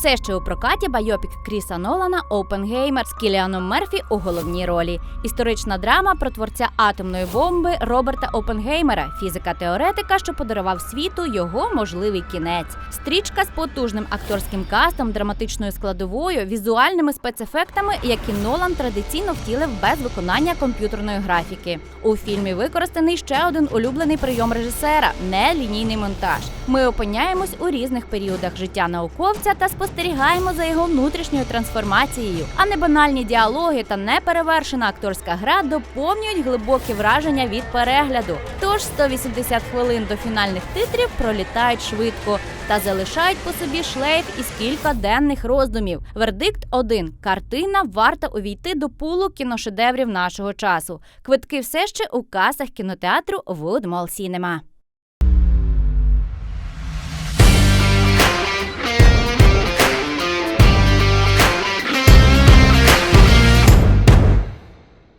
Все ще у прокаті байопік Кріса Нолана Опенгеймер з Кіліаном Мерфі у головній ролі. Історична драма про творця атомної бомби Роберта Опенгеймера, фізика-теоретика, що подарував світу його можливий кінець. Стрічка з потужним акторським кастом, драматичною складовою, візуальними спецефектами, які Нолан традиційно втілив без виконання комп'ютерної графіки. У фільмі використаний ще один улюблений прийом режисера нелінійний монтаж. Ми опиняємось у різних періодах життя науковця та спостерігаємо за його внутрішньою трансформацією. А не банальні діалоги та неперевершена акторська гра доповнюють глибокі враження від перегляду. Тож 180 хвилин до фінальних титрів пролітають швидко та залишають по собі шлейф із кількаденних роздумів. Вердикт один: картина варта увійти до пулу кіношедеврів нашого часу. Квитки все ще у касах кінотеатру Wood Mall Cinema.